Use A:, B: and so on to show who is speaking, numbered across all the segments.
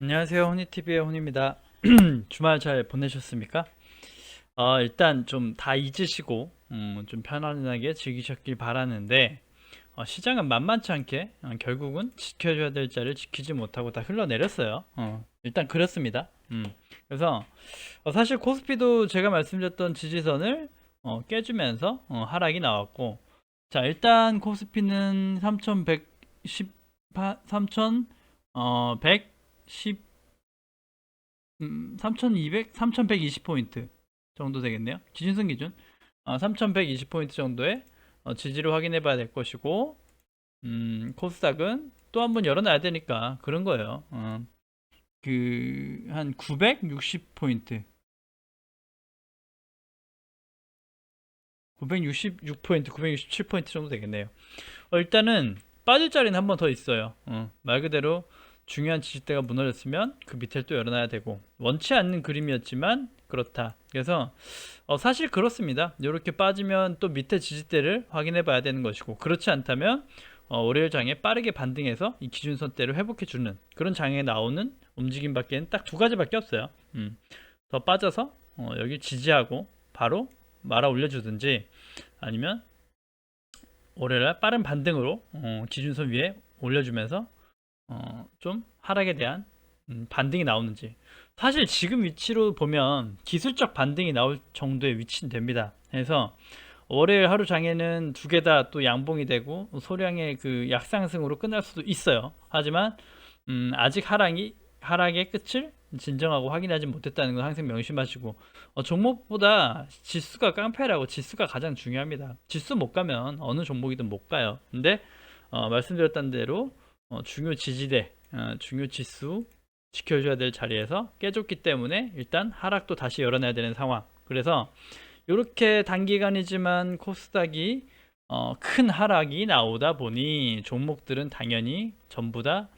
A: 안녕하세요. 호니TV의 혼입니다. 주말 잘 보내셨습니까? 어, 일단 좀 다 잊으시고, 음, 좀 편안하게 즐기셨길 바라는데, 어, 시장은 만만치 않게, 어, 결국은 지켜줘야 될 자를 지키지 못하고 다 흘러내렸어요. 어, 일단 그렇습니다. 음, 그래서, 어, 사실 코스피도 제가 말씀드렸던 지지선을, 어, 깨주면서, 어, 하락이 나왔고, 자, 일단 코스피는 3110, 3100, 어, 110, 음, 3200, 3120 포인트 정도 되겠네요. 기준선 기준. 어, 3120 포인트 정도의 어, 지지를 확인해 봐야 될 것이고, 음, 코스닥은 또 한 번 열어 놔야 되니까 그런 거예요. 어, 그, 한 960 포인트. 966포인트, 967포인트 정도 되겠네요. 어, 일단은 빠질 자리는 한 번 더 있어요. 어, 말 그대로 중요한 지지대가 무너졌으면 그 밑을 또 열어놔야 되고 원치 않는 그림이었지만 그렇다. 그래서 어, 사실 그렇습니다. 이렇게 빠지면 또 밑에 지지대를 확인해 봐야 되는 것이고 그렇지 않다면 어, 월요일 장에 빠르게 반등해서 이 기준선대를 회복해 주는 그런 장에 나오는 움직임 밖에 딱두 가지밖에 없어요. 음, 더 빠져서 어, 여기 지지하고 바로 말아 올려주든지 아니면 월요일날 빠른 반등으로 어, 기준선 위에 올려주면서 어, 좀 하락에 대한 음, 반등이 나오는지 사실 지금 위치로 보면 기술적 반등이 나올 정도의 위치는 됩니다. 그래서 월요일 하루 장에는 두 개 다 또 양봉이 되고 소량의 그 약상승으로 끝날 수도 있어요. 하지만 음, 아직 하락이 하락의 끝을 진정하고 확인하지 못했다는 건 항상 명심하시고 어, 종목보다 지수가 깡패라고 지수가 가장 중요합니다. 지수 못 가면 어느 종목이든 못 가요. 근데 어, 말씀드렸던 대로 어, 중요 지지대, 어, 중요 지수 지켜줘야 될 자리에서 깨졌기 때문에 일단 하락도 다시 열어내야 되는 상황. 그래서 이렇게 단기간이지만 코스닥이 어, 큰 하락이 나오다 보니 종목들은 당연히 전부 다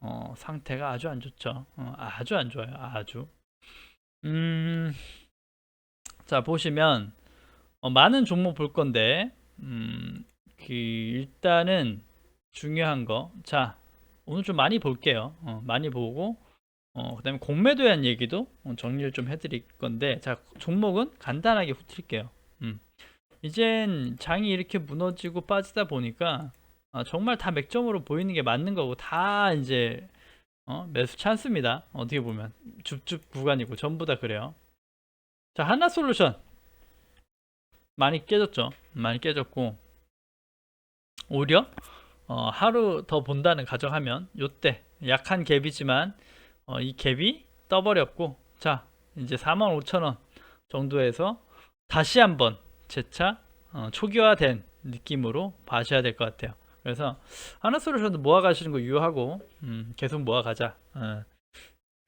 A: 어, 상태가 아주 안 좋죠. 어, 아주 안 좋아요. 아주. 음, 자 보시면 어, 많은 종목 볼 건데 음, 그 일단은 중요한 거. 자, 오늘 좀 많이 볼게요. 어, 많이 보고, 어, 그 다음에 공매도에 대한 얘기도 어, 정리를 좀 해드릴 건데, 자, 종목은 간단하게 훑을게요. 음. 이젠 장이 이렇게 무너지고 빠지다 보니까, 아, 정말 다 맥점으로 보이는 게 맞는 거고, 다 이제, 어, 매수 찬스입니다. 어떻게 보면. 줍줍 구간이고, 전부 다 그래요. 자, 하나 솔루션. 많이 깨졌죠. 많이 깨졌고, 오히려 어, 하루 더 본다는 가정하면 요때 약한 갭이지만 어, 이 갭이 떠버렸고 자 이제 45,000원 정도에서 다시 한번 재차 어, 초기화된 느낌으로 봐셔야 될 것 같아요. 그래서 하나솔루션도 모아가시는 거 유효하고 음, 계속 모아가자. 어.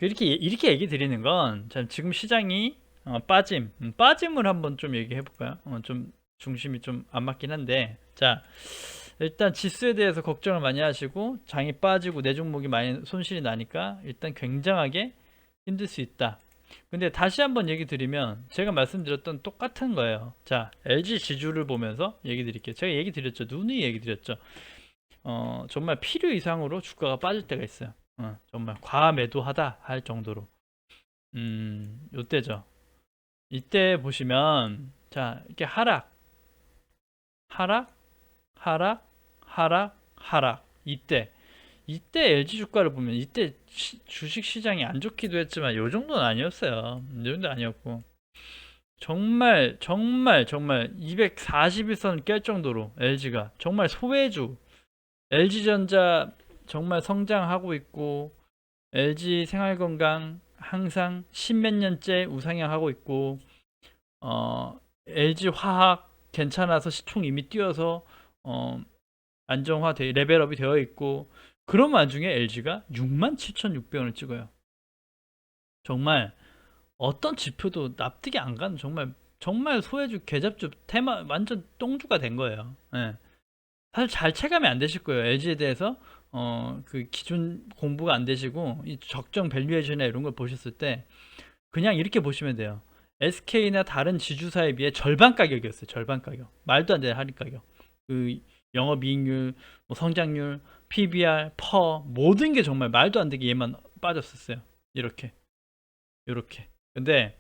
A: 이렇게 이렇게 얘기 드리는 건참 지금 시장이 어, 빠짐 음, 빠짐을 한번 좀 얘기해 볼까요? 어, 좀 중심이 좀 안 맞긴 한데 자 일단 지수에 대해서 걱정을 많이 하시고 장이 빠지고 내 종목이 많이 손실이 나니까 일단 굉장하게 힘들 수 있다. 근데 다시 한번 얘기 드리면 제가 말씀드렸던 똑같은 거예요. 자, LG 지주를 보면서 얘기 드릴게요. 제가 얘기 드렸죠. 누누이 얘기 드렸죠. 어, 정말 필요 이상으로 주가가 빠질 때가 있어요. 어, 정말 과매도하다 할 정도로. 음, 요때죠. 이때 보시면 자, 이렇게 하락 하락 하락 하락, 하락. 이때 이때 LG 주가를 보면 이때 시- 주식 시장이 안 좋기도 했지만 요 정도는 아니었어요. 이 정도 아니었고 정말 정말 정말 241선 깰 정도로 LG가 정말 소외주 LG전자 정말 성장하고 있고 LG 생활건강 항상 십몇 년째 우상향하고 있고 어 LG 화학 괜찮아서 시총 이미 뛰어서 어 안정화 돼 레벨업이 되어 있고 그런 와중에 LG가 67,600원을 찍어요. 정말 어떤 지표도 납득이 안 가는 정말 정말 소외주 개잡주 테마 완전 똥주가 된 거예요. 예. 사실 잘 체감이 안 되실 거예요. LG에 대해서 어 그 기준 공부가 안 되시고 이 적정 밸류에이션이나 이런 걸 보셨을 때 그냥 이렇게 보시면 돼요. SK나 다른 지주사에 비해 절반 가격이었어요. 절반 가격. 말도 안 되는 할인 가격. 그 영업이익률, 뭐 성장률, PBR, 퍼 모든 게 정말 말도 안 되게 얘만 빠졌었어요. 이렇게. 이렇게. 근데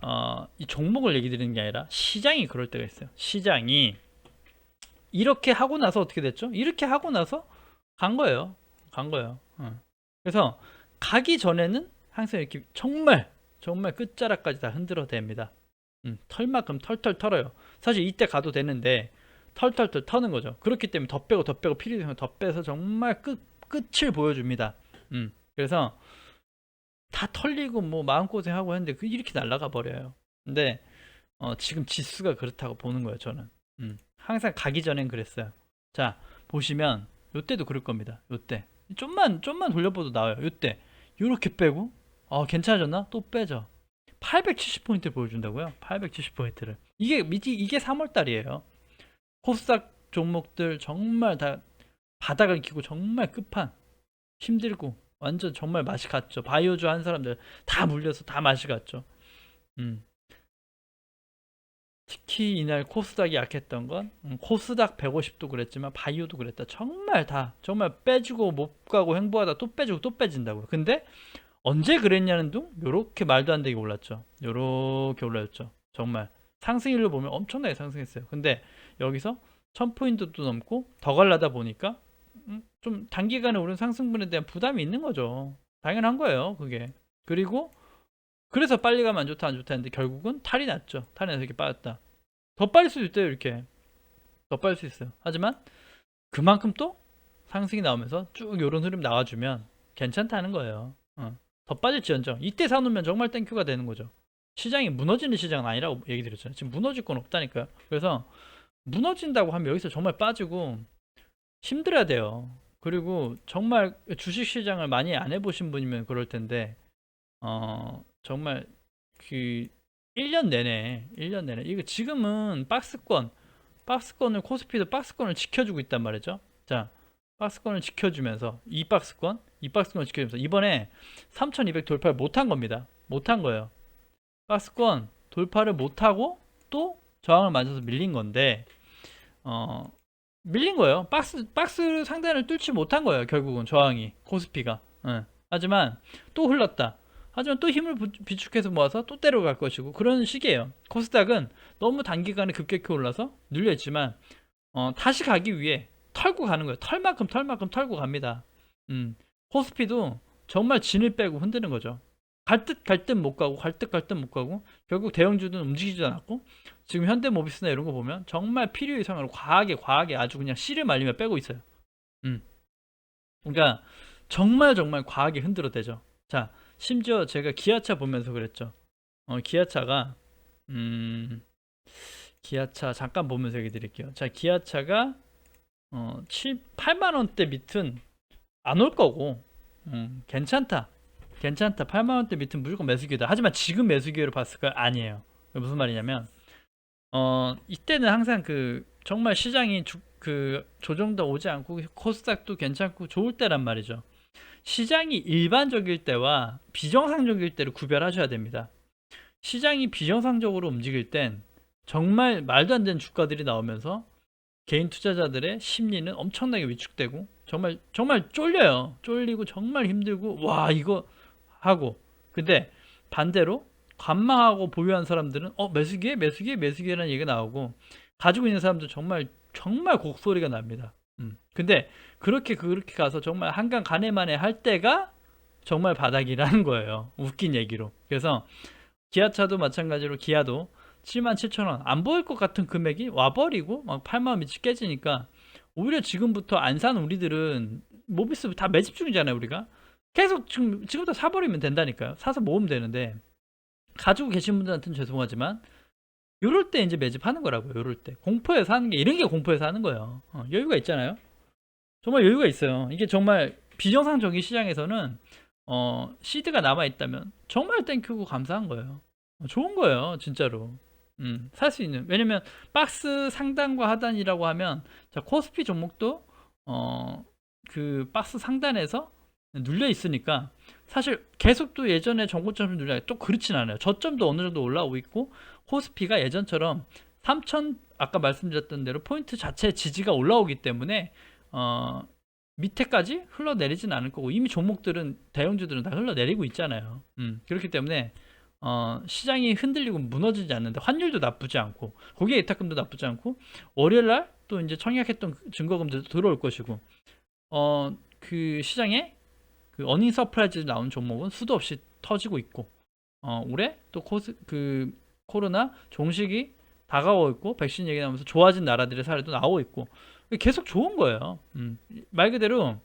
A: 어, 이 종목을 얘기 드리는 게 아니라 시장이 그럴 때가 있어요. 시장이 이렇게 하고 나서 어떻게 됐죠? 이렇게 하고 나서 간 거예요. 간 거예요. 어. 그래서 가기 전에는 항상 이렇게 정말 정말 끝자락까지 다 흔들어 댑니다. 음, 털만큼 털털 털어요. 사실 이때 가도 되는데 털털털 터는 거죠. 그렇기 때문에 더 빼고 더 빼고 필요되면 더 빼서 정말 끝 끝을 보여줍니다. 음, 그래서 다 털리고 뭐 마음고생하고 했는데 그 이렇게 날아가 버려요. 근데 어, 지금 지수가 그렇다고 보는 거예요. 저는 음, 항상 가기 전엔 그랬어요. 자 보시면 요때도 그럴 겁니다. 요때 좀만 좀만 돌려봐도 나와요. 요때 요렇게 빼고 어 괜찮아졌나? 또 빼죠. 870포인트를 보여준다고요? 870포인트를. 이게 미지 이게 3월 달이에요. 코스닥 종목들 정말 다 바닥을 기고 정말 끝판 힘들고 완전 정말 맛이 갔죠. 바이오주 한 사람들 다 물려서 다 맛이 갔죠. 음. 특히 이날 코스닥이 약했던 건 음, 코스닥 150도 그랬지만 바이오도 그랬다. 정말 다 정말 빼주고 못 가고 행보하다 또 빼주고 또 빼진다고요. 근데 언제 그랬냐는 둥 요렇게 말도 안 되게 올랐죠. 요렇게 올랐죠. 정말 상승일로 보면 엄청나게 상승했어요. 근데 여기서 1000포인트도 넘고 더 갈라다 보니까 음, 좀 단기간에 오른 상승분에 대한 부담이 있는 거죠. 당연한 거예요, 그게. 그리고 그래서 빨리 가면 안 좋다 안 좋다 했는데 결국은 탈이 났죠. 탈이 나서 이렇게 빠졌다. 더 빨릴 수도 있대요, 이렇게. 더 빨릴 수 있어요. 하지만 그만큼 또 상승이 나오면서 쭉 요런 흐름 나와주면 괜찮다는 거예요. 어. 더 빠질지언정 이때 사놓으면 정말 땡큐가 되는 거죠. 시장이 무너지는 시장은 아니라고 얘기 드렸잖아요. 지금 무너질 건 없다니까요. 그래서 무너진다고 하면 여기서 정말 빠지고 힘들어야 돼요. 그리고 정말 주식 시장을 많이 안 해보신 분이면 그럴 텐데, 어, 정말 그 1년 내내, 1년 내내, 이거 지금은 박스권, 박스권을, 코스피도 박스권을 지켜주고 있단 말이죠. 자, 박스권을 지켜주면서, 이 박스권, 이 박스권을 지켜주면서, 이번에 3200 돌파를 못한 겁니다. 못한 거예요. 박스권 돌파를 못하고 또 저항을 맞아서 밀린 건데, 어, 밀린 거예요. 박스 박스 상단을 뚫지 못한 거예요. 결국은 저항이 코스피가. 예. 하지만 또 흘렀다. 하지만 또 힘을 부- 비축해서 모아서 또 때려갈 것이고 그런 식이에요. 코스닥은 너무 단기간에 급격히 올라서 눌려 있지만 어, 다시 가기 위해 털고 가는 거예요. 털만큼 털만큼 털고 갑니다. 음. 코스피도 정말 진을 빼고 흔드는 거죠. 갈 듯 갈 듯 못 가고 갈 듯 갈 듯 못 가고 결국 대형주는 움직이지도 않았고 지금 현대모비스나 이런 거 보면 정말 필요 이상으로 과하게 과하게 아주 그냥 씨를 말리며 빼고 있어요. 음. 그러니까 정말 정말 과하게 흔들어대죠. 자, 심지어 제가 기아차 보면서 그랬죠. 어, 기아차가 음, 기아차 잠깐 보면서 얘기 드릴게요. 자, 기아차가 어, 7, 8만 원대 밑은 안 올 거고 음, 괜찮다. 괜찮다. 8만 원대 밑은 무조건 매수 기회다. 하지만 지금 매수 기회로 봤을까요? 아니에요. 무슨 말이냐면 어 이때는 항상 그 정말 시장이 주, 그 조정도 오지 않고 코스닥도 괜찮고 좋을 때란 말이죠. 시장이 일반적일 때와 비정상적일 때를 구별하셔야 됩니다. 시장이 비정상적으로 움직일 땐 정말 말도 안 되는 주가들이 나오면서 개인 투자자들의 심리는 엄청나게 위축되고 정말 정말 쫄려요. 쫄리고 정말 힘들고 와 이거 하고 근데 반대로 관망하고 보유한 사람들은 어 매수기에 매수기에 매수기에라는 얘기가 나오고 가지고 있는 사람들 정말 정말 곡소리가 납니다. 음. 근데 그렇게 그렇게 가서 정말 한강 가네만에 할 때가 정말 바닥이라는 거예요. 웃긴 얘기로. 그래서 기아차도 마찬가지로 기아도 7만 7천 원 안 보일 것 같은 금액이 와버리고 막 8만 원 밑이 깨지니까 오히려 지금부터 안 산 우리들은 모비스 다 매집 중이잖아요 우리가 계속 지금 지금부터 사버리면 된다니까요 사서 모으면 되는데 가지고 계신 분들한테는 죄송하지만 요럴 때 이제 매집하는 거라고요. 요럴 때 공포에서 하는 게 이런 게 공포에서 하는 거예요. 어, 여유가 있잖아요. 정말 여유가 있어요. 이게 정말 비정상적인 시장에서는 어, 시드가 남아 있다면 정말 땡큐고 감사한 거예요. 어, 좋은 거예요, 진짜로. 음, 살 수 있는. 왜냐면 박스 상단과 하단이라고 하면 자 코스피 종목도 어, 그 박스 상단에서 눌려 있으니까 사실 계속 또 예전에 정고점을 눌려요. 또 그렇진 않아요. 저점도 어느 정도 올라오고 있고 코스피가 예전처럼 3천 아까 말씀드렸던 대로 포인트 자체 지지가 올라오기 때문에 어, 밑에까지 흘러내리진 않을 거고 이미 종목들은 대형주들은 다 흘러내리고 있잖아요. 음, 그렇기 때문에 어, 시장이 흔들리고 무너지지 않는데 환율도 나쁘지 않고 고객 예탁금도 나쁘지 않고 월요일 날 또 이제 청약했던 증거금들도 들어올 것이고 어, 그 시장에 그 어닝 서프라이즈 나온 종목은 수도 없이 터지고 있고 어, 올해 또 코스 그 코로나 종식이 다가오고 있고 백신 얘기 나오면서 좋아진 나라들의 사례도 나오고 있고 계속 좋은 거예요. 음, 말 그대로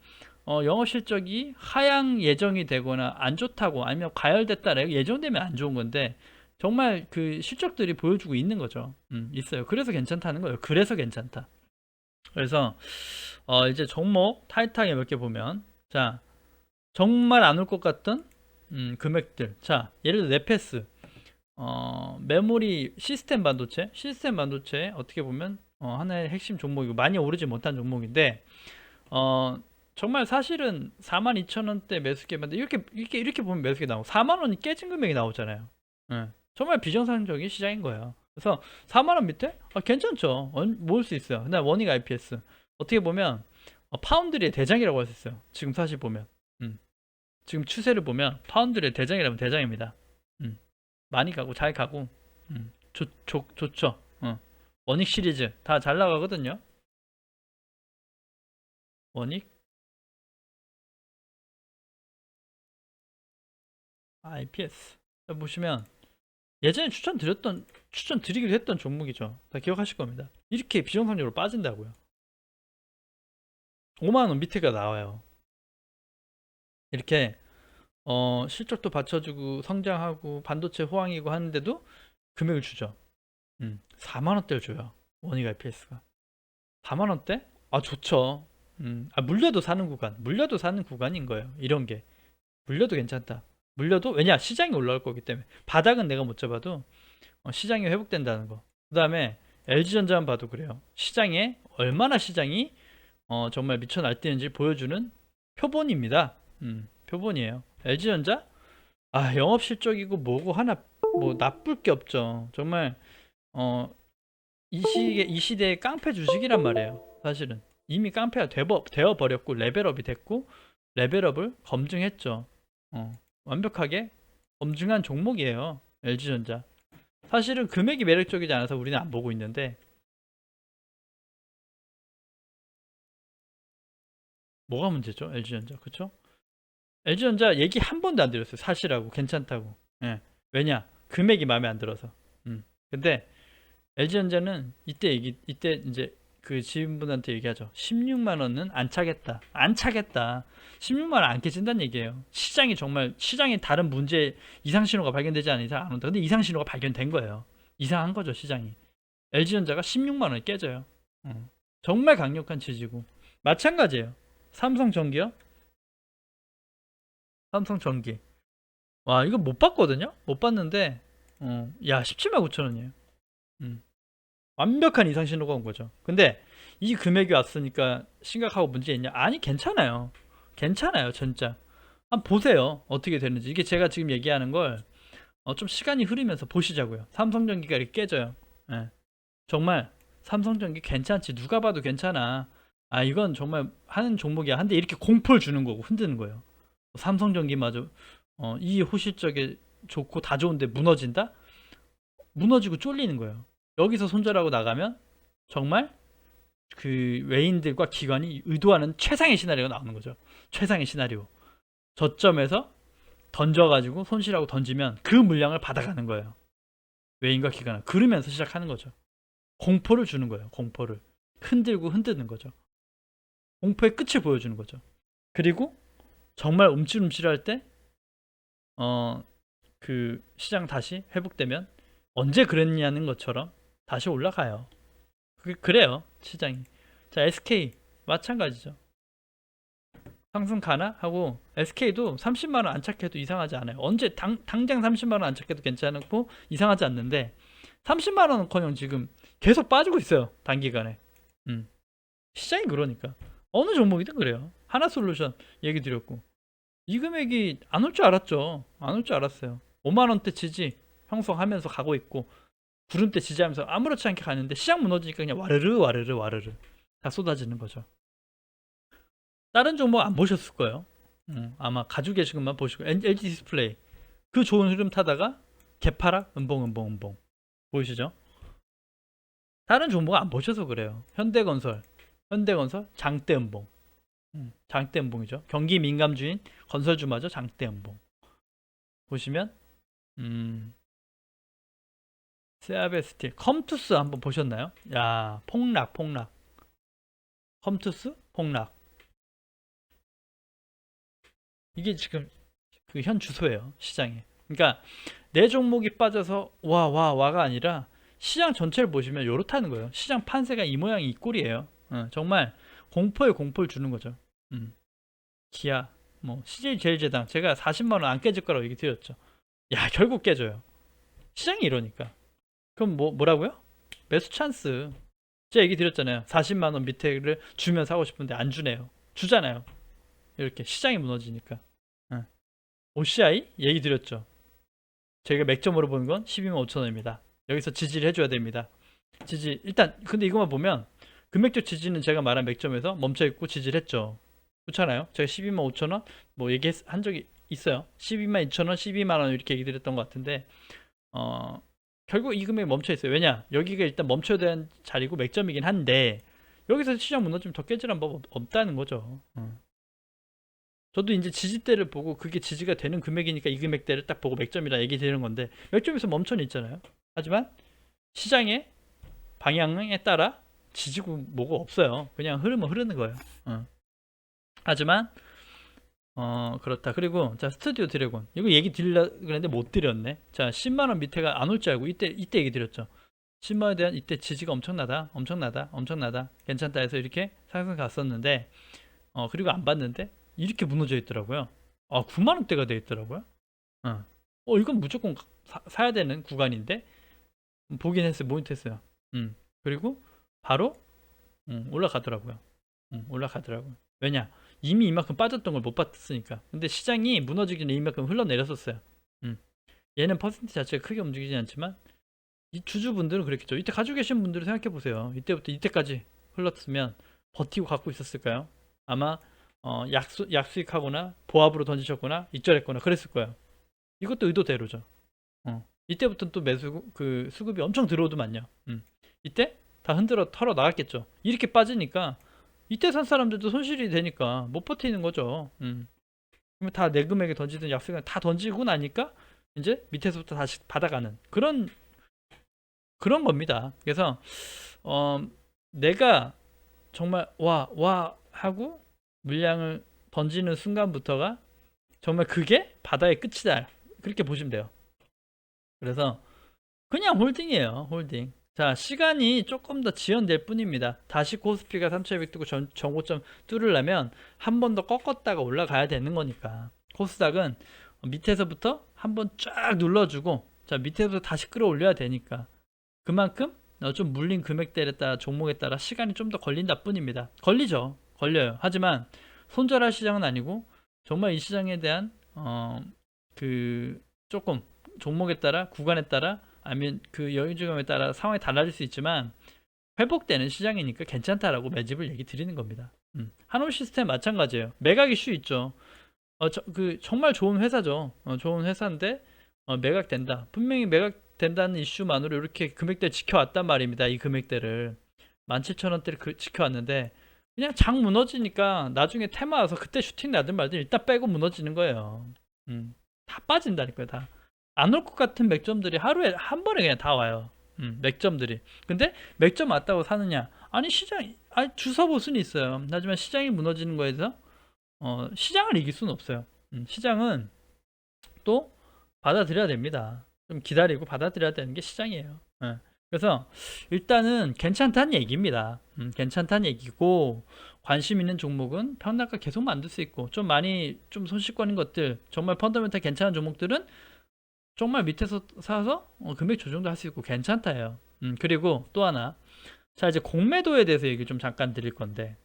A: 어, 영업 실적이 하향 예정이 되거나 안 좋다고 아니면 과열됐다 예정되면 안 좋은 건데 정말 그 실적들이 보여주고 있는 거죠. 음, 있어요. 그래서 괜찮다는 거예요. 그래서 괜찮다. 그래서 어, 이제 종목 타이트하게 몇 개 보면 자 정말 안 올 것 같던 음, 금액들 자 예를 들어 네페스 어, 메모리 시스템 반도체 시스템 반도체 어떻게 보면 어, 하나의 핵심 종목이고 많이 오르지 못한 종목인데 어, 정말 사실은 42,000원대 매수기만 이렇게 이렇게 이렇게 보면 매수기 나오고 4만 원이 깨진 금액이 나오잖아요. 예. 정말 비정상적인 시장인 거예요. 그래서 4만 원 밑에 아, 괜찮죠. 언- 모을 수 있어요. 근데 원익 IPS 어떻게 보면 어, 파운드리의 대장이라고 할 수 있어요. 지금 사실 보면 음. 지금 추세를 보면 파운드리의 대장이라면 대장입니다. 음. 많이 가고 잘 가고 음. 좋, 좋, 좋죠. 어. 원익 시리즈 다 잘 나가거든요. 원익 IPS 보시면 예전에 추천드렸던 추천드리기로 했던 종목이죠. 다 기억하실 겁니다. 이렇게 비정상적으로 빠진다고요. 5만 원 밑에가 나와요. 이렇게 어, 실적도 받쳐주고 성장하고 반도체 호황이고 하는데도 금액을 주죠. 음, 4만 원대를 줘요. 원익 IPS가 4만 원대? 아 좋죠. 음, 아 물려도 사는 구간, 물려도 사는 구간인 거예요. 이런 게 물려도 괜찮다. 물려도 왜냐 시장이 올라올 거기 때문에 바닥은 내가 못 잡아도 어, 시장이 회복된다는 거. 그다음에 LG전자만 봐도 그래요. 시장에 얼마나 시장이 어, 정말 미쳐 날뛰는지 보여주는 표본입니다. 음, 표본이에요. LG전자 아 영업 실적이고 뭐고 하나 뭐 나쁠 게 없죠. 정말 어, 이 시기에 이 시대의 깡패 주식이란 말이에요. 사실은 이미 깡패가 되어, 버렸고 레벨업이 됐고 레벨업을 검증했죠. 어, 완벽하게 검증한 종목이에요. LG전자. 사실은 금액이 매력적이지 않아서 우리는 안 보고 있는데 뭐가 문제죠? LG전자. 그쵸? LG전자 얘기 한 번도 안 드렸어요. 사실하고 괜찮다고. 예. 왜냐? 금액이 마음에 안 들어서. 음. 근데 LG전자는 이때 얘기 이때 이제 그 지인분한테 얘기하죠. 16만 원은 안 차겠다. 안 차겠다. 16만 원 안 깨진다는 얘기예요. 시장이 정말 시장에 다른 문제 이상 신호가 발견되지 않은 이상 안 온다. 근데 이상 신호가 발견된 거예요. 이상한 거죠, 시장이. LG전자가 16만 원이 깨져요. 어. 정말 강력한 지지고 마찬가지예요. 삼성전기요? 삼성 전기. 와, 이거 못 봤거든요? 못 봤는데 어, 야, 17만 9천 원이에요. 음. 완벽한 이상 신호가 온 거죠. 근데 이 금액이 왔으니까 심각하고 문제 있냐? 아니 괜찮아요. 괜찮아요, 진짜. 한번 보세요. 어떻게 되는지. 이게 제가 지금 얘기하는 걸 어, 좀 시간이 흐르면서 보시자고요. 삼성 전기가 이렇게 깨져요. 예. 정말 삼성 전기 괜찮지. 누가 봐도 괜찮아. 아 이건 정말 하는 종목이야. 한데 이렇게 공포를 주는 거고 흔드는 거예요. 삼성전기마저 어, 이 호실적에 좋고 다 좋은데 무너진다? 무너지고 쫄리는 거예요. 여기서 손절하고 나가면 정말 그 외인들과 기관이 의도하는 최상의 시나리오가 나오는 거죠. 최상의 시나리오. 저점에서 던져가지고 손실하고 던지면 그 물량을 받아가는 거예요. 외인과 기관은 그러면서 시작하는 거죠. 공포를 주는 거예요. 공포를 흔들고 흔드는 거죠. 공포의 끝을 보여주는 거죠. 그리고 정말 움찔움찔할 때, 어, 그 시장 다시 회복되면 언제 그랬냐는 것처럼 다시 올라가요. 그, 그래요, 시장이. 자, SK 마찬가지죠. 상승 가나 하고 SK도 30만 원 안착해도 이상하지 않아요. 언제 당, 당장 30만 원 안착해도 괜찮고 이상하지 않는데 30만 원은커녕 지금 계속 빠지고 있어요. 단기간에. 음. 시장이 그러니까 어느 종목이든 그래요. 하나솔루션 얘기 드렸고 이 금액이 안 올 줄 알았죠. 안 올 줄 알았어요. 5만 원대 지지 형성하면서 가고 있고 구름대 지지하면서 아무렇지 않게 가는데 시장 무너지니까 그냥 와르르 와르르 와르르 다 쏟아지는 거죠. 다른 종목 안 보셨을 거예요. 음, 아마 가지고 계신 것만 보시고 LG 디스플레이 그 좋은 흐름 타다가 개파락 음봉 음봉 음봉 보이시죠? 다른 종목 안 보셔서 그래요. 현대건설, 현대건설 장대 음, 장대 음봉이죠. 경기 민감주인 건설주마저 장대 음봉 보시면 음, 세아베 스틸. 컴투스 한번 보셨나요? 야 폭락 폭락. 컴투스 폭락. 이게 지금 그 현 주소예요 시장에 그러니까 내 종목이 빠져서 와 와 와가 아니라 시장 전체를 보시면 요렇다는 거예요. 시장 판세가 이 모양이 이 꼴이에요. 어, 정말 공포에 공포를 주는 거죠 음. 기아 뭐 CJ제일제당 제가 40만 원 안 깨질 거라고 얘기 드렸죠 야 결국 깨져요 시장이 이러니까 그럼 뭐 뭐라고요? 매수 찬스. 제가 얘기 드렸잖아요. 40만 원 밑에를 주면 사고 싶은데 안 주네요. 주잖아요. 이렇게 시장이 무너지니까. 응. OCI 얘기 드렸죠. 저희가 맥점으로 보는 건 12만 5천 원입니다. 여기서 지지를 해줘야 됩니다. 지지 일단 근데 이것만 보면 금액적 지지는 제가 말한 맥점에서 멈춰 있고 지지를 했죠. 그렇잖아요. 제가 12만 5천 원 뭐 얘기한 적이 있어요. 12만 2천 원, 12만 원 이렇게 얘기 드렸던 것 같은데 어 결국 이 금액이 멈춰 있어요. 왜냐? 여기가 일단 멈춰야 되는 자리고 맥점이긴 한데 여기서 시장 무너지면 더 깨지란 법 없- 없다는 거죠. 어. 저도 이제 지지대를 보고 그게 지지가 되는 금액이니까 이 금액대를 딱 보고 맥점이라 얘기 드리는 건데 맥점에서 멈춰는 있잖아요. 하지만 시장의 방향에 따라 지지고 뭐가 없어요. 그냥 흐르면 흐르는 거예요. 어. 하지만 어 그렇다. 그리고 자 스튜디오 드래곤. 이거 얘기 드리려 그랬는데 못 드렸네. 자 10만원 밑에가 안 올 줄 알고 이때 이때 얘기 드렸죠. 10만원에 대한 이때 지지가 엄청나다 엄청나다 엄청나다. 괜찮다 해서 이렇게 상승 갔었는데 어 그리고 안 봤는데 이렇게 무너져 있더라고요. 아 9만원대가 돼 있더라고요? 어, 어 이건 무조건 사, 야 되는 구간인데? 보긴 했어요 모니터 했어요. 음. 그리고 바로 음, 올라가더라고요. 음, 올라가더라고요 왜냐 이미 이만큼 빠졌던 걸 못 봤으니까. 근데 시장이 무너지기 전에 이만큼 흘러내렸었어요. 음. 얘는 퍼센트 자체가 크게 움직이지 않지만 이 주주분들은 그랬겠죠. 이때 가지고 계신 분들을 생각해 보세요. 이때부터 이때까지 흘렀으면 버티고 갖고 있었을까요? 아마 어, 약수, 약수익하거나 보합으로 던지셨거나 익절했거나 그랬을 거예요. 이것도 의도대로죠. 어. 이때부터 또 매수 그 수급이 엄청 들어오더만요. 음. 이때 다 흔들어 털어 나갔겠죠. 이렇게 빠지니까 이때 산 사람들도 손실이 되니까 못 버티는 거죠. 음. 그러면 다 내 금액에 던지든 약속을 다 던지고 나니까 이제 밑에서부터 다시 받아가는 그런 그런 겁니다. 그래서 어 내가 정말 와와 하고 물량을 던지는 순간부터가 정말 그게 바다의 끝이다. 그렇게 보시면 돼요. 그래서 그냥 홀딩이에요. 홀딩. 자, 시간이 조금 더 지연될 뿐입니다. 다시 코스피가 3200 뜨고 전, 전고점 뚫으려면 한 번 더 꺾었다가 올라가야 되는 거니까. 코스닥은 밑에서부터 한 번 쫙 눌러주고, 자, 밑에서 다시 끌어올려야 되니까. 그만큼 어, 좀 물린 금액대에 따라 종목에 따라 시간이 좀 더 걸린다 뿐입니다. 걸리죠. 걸려요. 하지만 손절할 시장은 아니고 정말 이 시장에 대한 어, 그 조금 종목에 따라 구간에 따라 아니면 그 여유주감에 따라 상황이 달라질 수 있지만 회복되는 시장이니까 괜찮다라고 매집을 얘기 드리는 겁니다. 음. 한올 시스템 마찬가지예요. 매각 이슈 있죠. 어, 저, 그 정말 좋은 회사죠. 어, 좋은 회사인데 어, 매각된다. 분명히 매각된다는 이슈만으로 이렇게 금액대 지켜왔단 말입니다. 이 금액대를 17,000원대를 그, 지켜왔는데 그냥 장 무너지니까 나중에 테마 와서 그때 슈팅 나든 말든 일단 빼고 무너지는 거예요. 음. 다 빠진다니까요. 다. 안 올 것 같은 맥점들이 하루에 한 번에 그냥 다 와요. 음, 맥점들이. 근데 맥점 왔다고 사느냐? 아니 시장, 아니 주서 수는 있어요. 하지만 시장이 무너지는 거에서 어, 시장을 이길 수는 없어요. 음, 시장은 또 받아들여야 됩니다. 좀 기다리고 받아들여야 되는 게 시장이에요. 예. 그래서 일단은 괜찮다는 얘기입니다. 음, 괜찮다는 얘기고 관심 있는 종목은 평단가 계속 만들 수 있고 좀 많이 좀 손실권인 것들 정말 펀더멘탈 괜찮은 종목들은 정말 밑에서 사서 어, 금액 조정도 할 수 있고 괜찮다예요. 음, 그리고 또 하나. 자, 이제 공매도에 대해서 얘기 좀 잠깐 드릴 건데.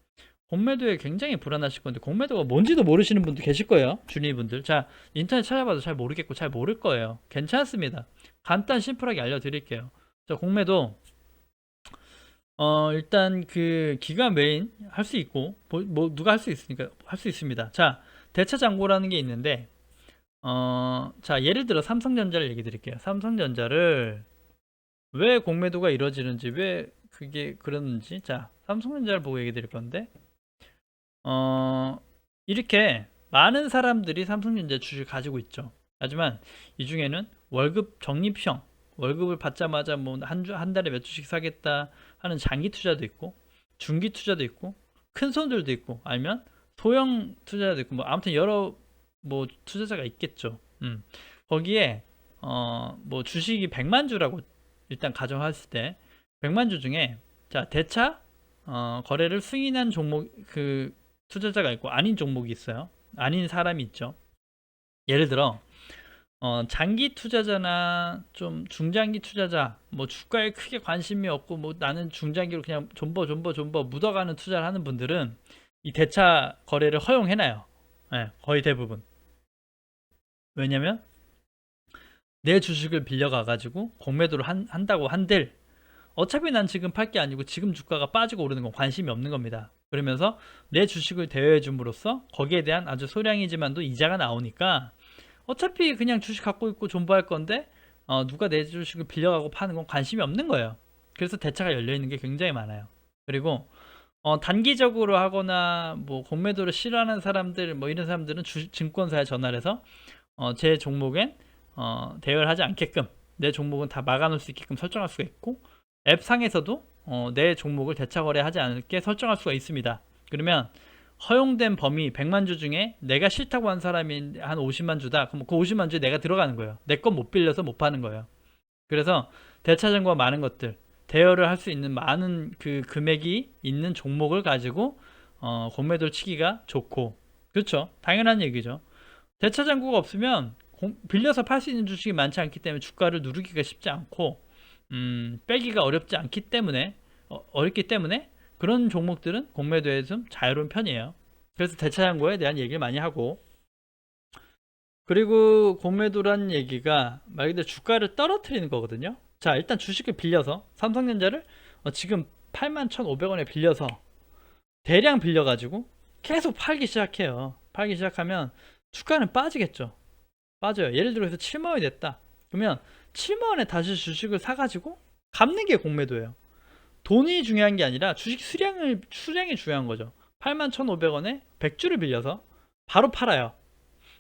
A: 공매도에 굉장히 불안하실 건데 공매도가 뭔지도 모르시는 분도 계실 거예요. 주니분들. 자, 인터넷 찾아봐도 잘 모르겠고 잘 모를 거예요. 괜찮습니다. 간단 심플하게 알려 드릴게요. 자, 공매도 어, 일단 그 기관 메인 할 수 있고 뭐, 뭐 누가 할 수 있으니까 할 수 있습니다. 자, 대차 잔고라는 게 있는데 어, 자, 예를 들어 삼성전자를 얘기 드릴게요. 삼성전자를 왜 공매도가 이루어지는지 왜 그게 그러는지 자, 삼성전자를 보고 얘기 드릴 건데 어, 이렇게 많은 사람들이 삼성전자 주식을 가지고 있죠. 하지만 이 중에는 월급 적립형 월급을 받자마자 뭐 한 주 한 달에 몇 주씩 사겠다 하는 장기 투자도 있고 중기 투자도 있고 큰 손들도 있고 아니면 소형 투자도 있고 뭐 아무튼 여러 뭐 투자자가 있겠죠. 음. 거기에 어 뭐 주식이 100만 주라고 일단 가정했을 때 100만 주 중에 자 대차 어 거래를 승인한 종목 그 투자자가 있고 아닌 종목이 있어요. 아닌 사람이 있죠. 예를 들어 어, 장기 투자자나 좀 중장기 투자자, 뭐 주가에 크게 관심이 없고 뭐 나는 중장기로 그냥 존버 존버 존버 묻어가는 투자를 하는 분들은 이 대차 거래를 허용해놔요. 예, 거의 대부분. 왜냐면 내 주식을 빌려가 가지고 공매도를 한, 한다고 한들 어차피 난 지금 팔 게 아니고 지금 주가가 빠지고 오르는 건 관심이 없는 겁니다. 그러면서 내 주식을 대여해 줌으로써 거기에 대한 아주 소량이지만도 이자가 나오니까 어차피 그냥 주식 갖고 있고 존버할 건데 어, 누가 내 주식을 빌려가고 파는 건 관심이 없는 거예요. 그래서 대차가 열려 있는 게 굉장히 많아요. 그리고 어, 단기적으로 하거나 뭐 공매도를 싫어하는 사람들 뭐 이런 사람들은 주, 증권사에 전화를 해서 어, 제 종목엔 어, 대여를 하지 않게끔 내 종목은 다 막아놓을 수 있게끔 설정할 수가 있고 앱 상에서도 어, 내 종목을 대차 거래하지 않게 설정할 수가 있습니다. 그러면 허용된 범위 100만 주 중에 내가 싫다고 한 사람이 한 50만 주다. 그럼 그 50만 주에 내가 들어가는 거예요. 내 건 못 빌려서 못 파는 거예요. 그래서 대차증과 많은 것들 대여를 할 수 있는 많은 그 금액이 있는 종목을 가지고 어, 공매도를 치기가 좋고 그렇죠. 당연한 얘기죠. 대차 잔고가 없으면 공- 빌려서 팔 수 있는 주식이 많지 않기 때문에 주가를 누르기가 쉽지 않고 음, 빼기가 어렵지 않기 때문에 어, 어렵기 때문에 그런 종목들은 공매도에 좀 자유로운 편이에요. 그래서 대차 잔고에 대한 얘기를 많이 하고 그리고 공매도란 얘기가 말 그대로 주가를 떨어뜨리는 거거든요. 자, 일단 주식을 빌려서 삼성전자를 어, 지금 81,500원에 빌려서 대량 빌려가지고 계속 팔기 시작해요. 팔기 시작하면 주가는 빠지겠죠. 빠져요. 예를 들어서 7만 원이 됐다. 그러면 7만 원에 다시 주식을 사가지고 갚는 게 공매도예요. 돈이 중요한 게 아니라 주식 수량을 수량이 중요한 거죠. 81,500원에 100주를 빌려서 바로 팔아요.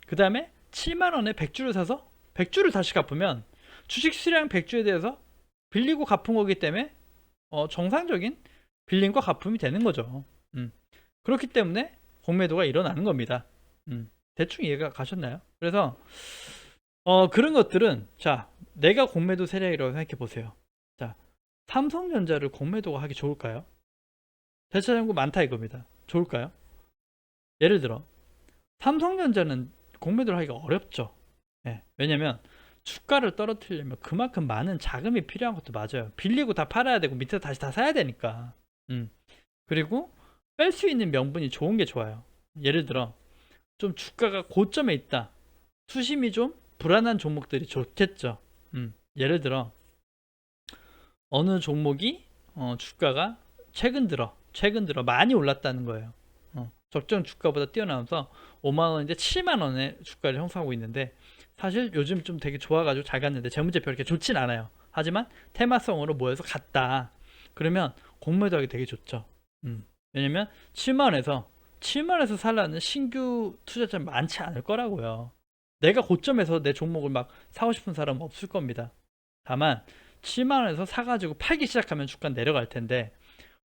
A: 그 다음에 7만 원에 100주를 사서 100주를 다시 갚으면 주식 수량 100주에 대해서 빌리고 갚은 거기 때문에 어, 정상적인 빌림과 갚음이 되는 거죠. 음. 그렇기 때문에 공매도가 일어나는 겁니다. 음. 대충 이해가 가셨나요? 그래서 어, 그런 것들은 자 내가 공매도 세력이라고 생각해 보세요. 자 삼성전자를 공매도가 하기 좋을까요? 대차 잔고 많다 이겁니다. 좋을까요? 예를 들어 삼성전자는 공매도를 하기가 어렵죠. 예, 왜냐면 주가를 떨어뜨리려면 그만큼 많은 자금이 필요한 것도 맞아요. 빌리고 다 팔아야 되고 밑에서 다시 다 사야 되니까. 음. 그리고 뺄 수 있는 명분이 좋은 게 좋아요. 예를 들어 좀 주가가 고점에 있다. 수심이 좀 불안한 종목들이 좋겠죠. 음. 예를 들어 어느 종목이 어, 주가가 최근 들어 최근 들어 많이 올랐다는 거예요. 어, 적정 주가보다 뛰어나면서 5만 원인데 7만 원의 주가를 형성하고 있는데 사실 요즘 좀 되게 좋아가지고 잘 갔는데 재무제표 이렇게 좋진 않아요. 하지만 테마성으로 모여서 갔다. 그러면 공매도하기 되게 좋죠. 음. 왜냐면 7만 원에서 7만 원에서 살라는 신규 투자자 많지 않을 거라고요. 내가 고점에서 내 종목을 막 사고 싶은 사람은 없을 겁니다. 다만 7만 원에서 사가지고 팔기 시작하면 주가 내려갈 텐데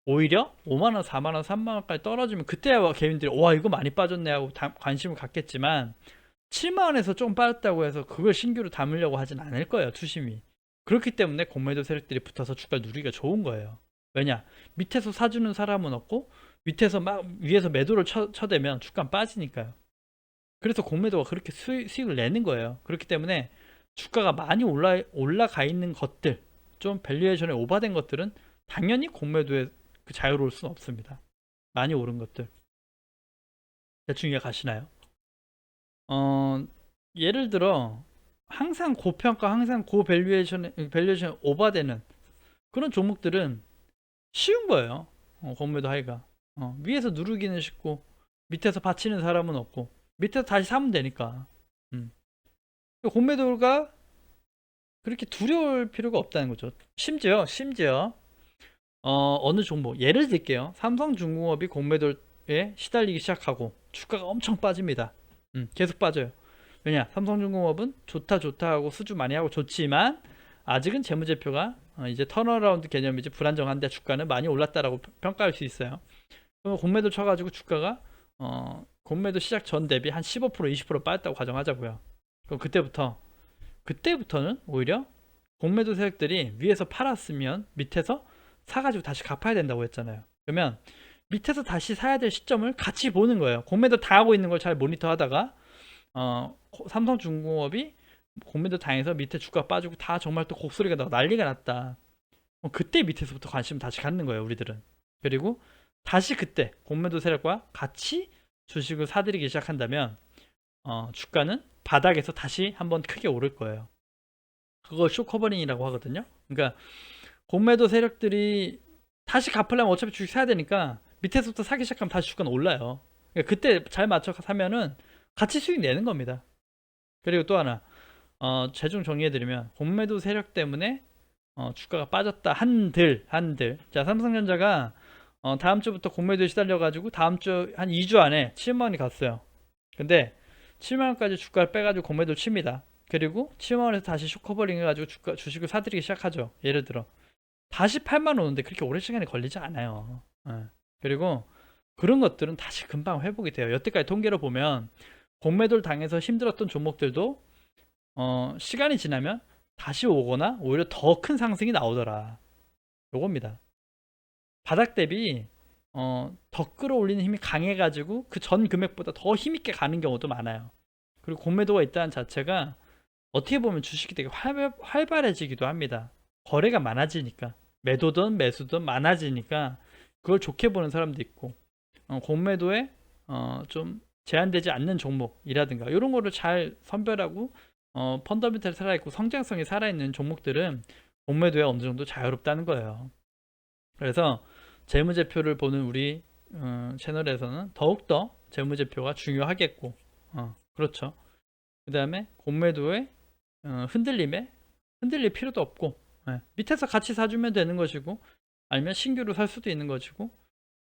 A: 오히려 5만 원, 4만 원, 3만 원까지 떨어지면 그때야 개인들이 와 이거 많이 빠졌네 하고 다- 관심을 갖겠지만 7만 원에서 좀 빠졌다고 해서 그걸 신규로 담으려고 하진 않을 거예요 투심이 그렇기 때문에 공매도 세력들이 붙어서 주가를 누리기가 좋은 거예요 왜냐 밑에서 사주는 사람은 없고 밑에서 막 위에서 매도를 쳐, 쳐대면 주가는 빠지니까요 그래서 공매도가 그렇게 수익, 수익을 내는 거예요 그렇기 때문에 주가가 많이 올라, 올라가 있는 것들 좀 밸류에이션에 오바된 것들은 당연히 공매도에 그 자유로울 수는 없습니다. 많이 오른 것들. 대충 이해 가시나요? 어, 예를 들어 항상 고평가, 항상 고밸류에이션 밸류에이션 오바되는 그런 종목들은 쉬운 거예요. 어, 공매도 하기가. 어, 위에서 누르기는 쉽고 밑에서 받치는 사람은 없고 밑에서 다시 사면 되니까. 음. 공매도가 그렇게 두려울 필요가 없다는 거죠. 심지어 심지어 어, 어느 종목 예를 들게요. 삼성중공업이 공매도에 시달리기 시작하고 주가가 엄청 빠집니다. 음, 계속 빠져요. 왜냐? 삼성중공업은 좋다 좋다 하고 수주 많이 하고 좋지만 아직은 재무제표가 어, 이제 턴어라운드 개념이지 불안정한데 주가는 많이 올랐다라고 평가할 수 있어요. 공매도 쳐가지고 주가가 어, 공매도 시작 전 대비 한 15% 20% 빠졌다고 가정하자고요. 그럼 그때부터 그때부터는 오히려 공매도 세력들이 위에서 팔았으면 밑에서 사가지고 다시 갚아야 된다고 했잖아요. 그러면 밑에서 다시 사야 될 시점을 같이 보는 거예요. 공매도 다 하고 있는 걸 잘 모니터 하다가 어, 고- 삼성중공업이 공매도 당해서 밑에 주가 빠지고 다 정말 또 곡소리가 나고 난리가 났다. 어, 그때 밑에서부터 관심 다시 갖는 거예요, 우리들은. 그리고 다시 그때 공매도 세력과 같이 주식을 사들이기 시작한다면 어, 주가는 바닥에서 다시 한번 크게 오를 거예요. 그걸 쇼커버링이라고 하거든요. 그러니까 공매도 세력들이 다시 갚으려면 어차피 주식 사야 되니까 밑에서부터 사기 시작하면 다시 주가는 올라요. 그러니까 그때 잘 맞춰 사면은 같이 수익 내는 겁니다. 그리고 또 하나 어, 최종 정리해드리면 공매도 세력 때문에 어, 주가가 빠졌다 한들 한들 자 삼성전자가 어, 다음 주부터 공매도에 시달려가지고 다음 주 한 2주 안에 7만 원이 갔어요. 근데 7만 원까지 주가를 빼가지고 공매도 칩니다. 그리고 7만 원에서 다시 쇼커버링 해가지고 주가, 주식을 사들이기 시작하죠. 예를 들어 다시 8만 원 오는데 그렇게 오랜 시간이 걸리지 않아요. 예. 그리고 그런 것들은 다시 금방 회복이 돼요. 여태까지 통계로 보면 공매도를 당해서 힘들었던 종목들도 어, 시간이 지나면 다시 오거나 오히려 더 큰 상승이 나오더라. 요겁니다. 바닥 대비 어, 더 끌어올리는 힘이 강해가지고 그 전 금액보다 더 힘있게 가는 경우도 많아요. 그리고 공매도가 있다는 자체가 어떻게 보면 주식이 되게 활, 활발 해지기도 합니다. 거래가 많아지니까 매도든 매수든 많아지니까 그걸 좋게 보는 사람도 있고 어, 공매도에 어, 좀 제한되지 않는 종목이라든가 이런 거를 잘 선별하고 어, 펀더멘탈이 살아있고 성장성이 살아있는 종목들은 공매도에 어느 정도 자유롭다는 거예요. 그래서 재무제표를 보는 우리 어, 채널에서는 더욱더 재무제표가 중요하겠고 어, 그렇죠. 그 다음에 공매도의 어, 흔들림에 흔들릴 필요도 없고 예, 밑에서 같이 사주면 되는 것이고 아니면 신규로 살 수도 있는 것이고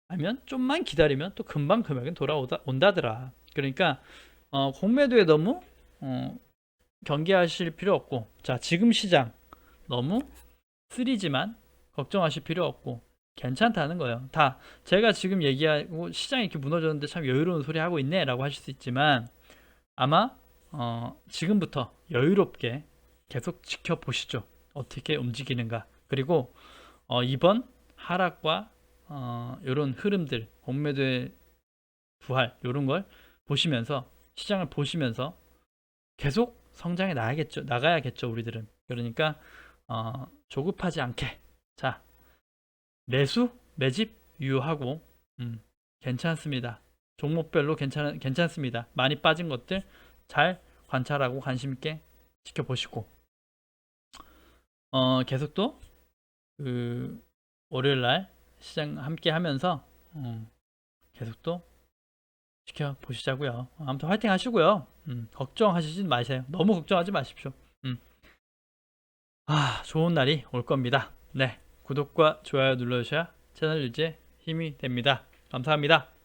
A: 아니면 좀만 기다리면 또 금방 금액은 돌아오다 온다더라. 그러니까 어, 공매도에 너무 어, 경계하실 필요 없고 자 지금 시장 너무 쓰리지만 걱정하실 필요 없고 괜찮다는 거예요. 다 제가 지금 얘기하고 시장이 이렇게 무너졌는데 참 여유로운 소리 하고 있네라고 하실 수 있지만 아마 어, 지금부터 여유롭게 계속 지켜보시죠. 어떻게 움직이는가. 그리고 어, 이번 하락과 어, 이런 흐름들, 공매도의 부활 이런 걸 보시면서 시장을 보시면서 계속 성장해 나야겠죠. 나가야겠죠. 우리들은. 그러니까 어, 조급하지 않게 자 매수 매집 유효하고 음, 괜찮습니다. 종목별로 괜찮 괜찮습니다. 많이 빠진 것들 잘 관찰하고 관심 있게 지켜보시고 어, 계속 또 그 월요일 날 시장 함께 하면서 음, 계속 또 지켜보시자고요. 아무튼 화이팅 하시고요. 음, 걱정하시지 마세요. 너무 걱정하지 마십시오. 음. 아, 좋은 날이 올 겁니다. 네, 구독과 좋아요 눌러주셔야 채널 유지에 힘이 됩니다. 감사합니다.